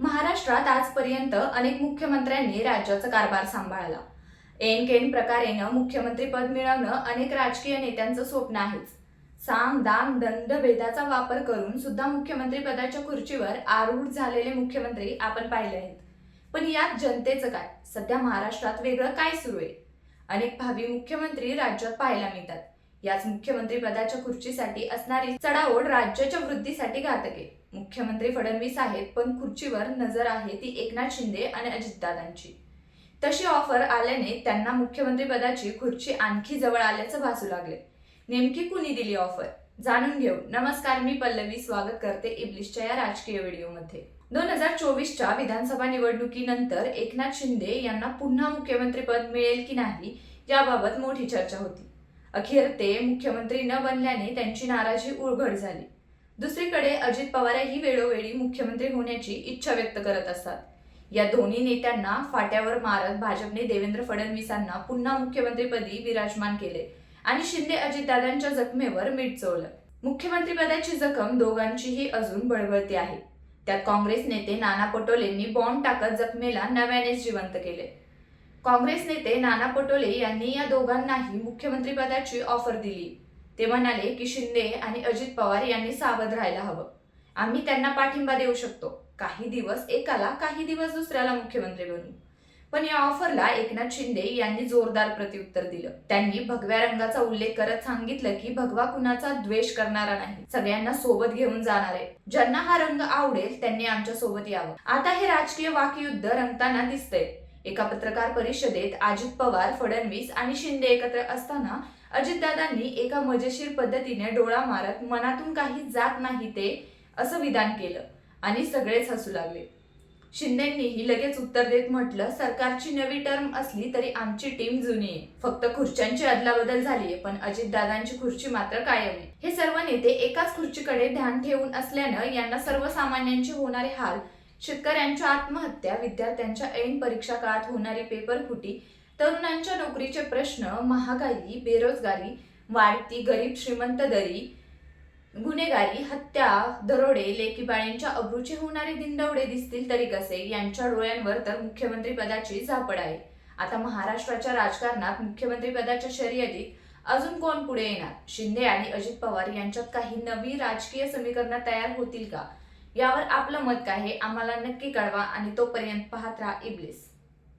महाराष्ट्रात आजपर्यंत अनेक मुख्यमंत्र्यांनी राज्याचा कारभार सांभाळला. एन. केन प्रकारेनं मुख्यमंत्रीपद मिळवणं अनेक राजकीय नेत्यांचं स्वप्न आहेच. साम दाम दंड भेदाचा वापर करून सुद्धा मुख्यमंत्री पदाच्या खुर्चीवर आरूढ झालेले मुख्यमंत्री आपण पाहिले आहेत. पण यात जनतेचं काय? सध्या महाराष्ट्रात वेगळं काय सुरू आहे? अनेक भावी मुख्यमंत्री राज्यात पाहायला मिळतात. याच मुख्यमंत्री पदाच्या खुर्चीसाठी असणारी चढाओढ राज्याच्या वृद्धीसाठी घातक आहे. मुख्यमंत्री फडणवीस आहेत पण खुर्चीवर नजर आहे ती एकनाथ शिंदे आणि अजितदादांची. तशी ऑफर आल्याने त्यांना मुख्यमंत्री पदाची खुर्ची आणखी जवळ आल्याचं भासू लागले. नेमकी कुणी दिली ऑफर जाणून घेऊ. नमस्कार मी पल्लवी. स्वागत करते इब्लिशच्या या राजकीय व्हिडिओमध्ये. दोन हजार चोवीसच्या विधानसभा निवडणुकीनंतर एकनाथ शिंदे यांना पुन्हा मुख्यमंत्रीपद मिळेल की नाही याबाबत मोठी चर्चा होती. अखेर ते मुख्यमंत्री न बनल्याने त्यांची नाराजी उघड झाली. दुसरीकडे अजित पवारही वेळोवेळी मुख्यमंत्री होण्याची इच्छा व्यक्त करत असतात. या दोन्ही नेत्यांना फाट्यावर मारत भाजपने देवेंद्र फडणवीसांना पुन्हा मुख्यमंत्रीपदी विराजमान केले आणि शिंदे अजितदादांच्या जखमेवर मीठ चोळलं. मुख्यमंत्रीपदाची जखम दोघांचीही अजून बळबळती आहे. त्यात काँग्रेस नेते नाना पटोलेंनी बॉम्ब टाकत जखमेला नव्यानेच जिवंत केले. काँग्रेस नेते नाना पटोले यांनी या दोघांनाही मुख्यमंत्रीपदाची ऑफर दिली. ते म्हणाले की शिंदे आणि अजित पवार यांनी सावध राहायला हवं. आम्ही त्यांना पाठिंबा देऊ शकतो. काही दिवस एकाला काही दिवस दुसऱ्याला मुख्यमंत्री बनू. पण या ऑफरला एकनाथ शिंदे यांनी जोरदार प्रत्युत्तर दिलं. त्यांनी भगव्या रंगाचा उल्लेख करत सांगितलं की भगवा कुणाचा द्वेष करणारा नाही. सगळ्यांना सोबत घेऊन जाणार आहे. ज्यांना हा रंग आवडेल त्यांनी आमच्यासोबत यावं. आता हे राजकीय वाकयुद्ध रंगताना दिसतंय. एका पत्रकार परिषदेत अजित पवार फडणवीस आणि शिंदे एकत्र असताना अजितदादांनी एका मजेशीर पद्धतीने डोळा मारत मनातून काही जात नाही ते असं विधान केलं आणि सगळेच हसू लागले. शिंदेंनीही लगेच उत्तर देत म्हटलं सरकारची नवी टर्म असली तरी आमची टीम जुनी आहे. फक्त खुर्च्यांची अदलाबदल झालीये पण अजितदादांची खुर्ची मात्र कायम आहे. हे सर्व नेते एकाच खुर्चीकडे ध्यान ठेवून असल्यानं यांना सर्वसामान्यांचे होणारे हाल शेतकऱ्यांच्या आत्महत्या विद्यार्थ्यांच्या ऐन परीक्षा काळात होणारी पेपरफुटी तरुणांच्या नोकरीचे प्रश्न महागाई बेरोजगारी वाढती गरीब श्रीमंत दरी गुन्हेगारी हत्या दरोडे लेकीबाळींच्या अब्रूचे होणारे दिंडवडे दिसतील तरी कसे यांच्या डोळ्यांवर तर मुख्यमंत्री पदाची झापड आहे. आता महाराष्ट्राच्या राजकारणात मुख्यमंत्री पदाच्या शर्यतीत अजून कोण पुढे येणार? शिंदे आणि अजित पवार यांच्यात काही नवी राजकीय समीकरणं तयार होतील का? यावर आपलं मत काय हे आम्हाला नक्की कळवा आणि तोपर्यंत पाहत राहा इब्लिस.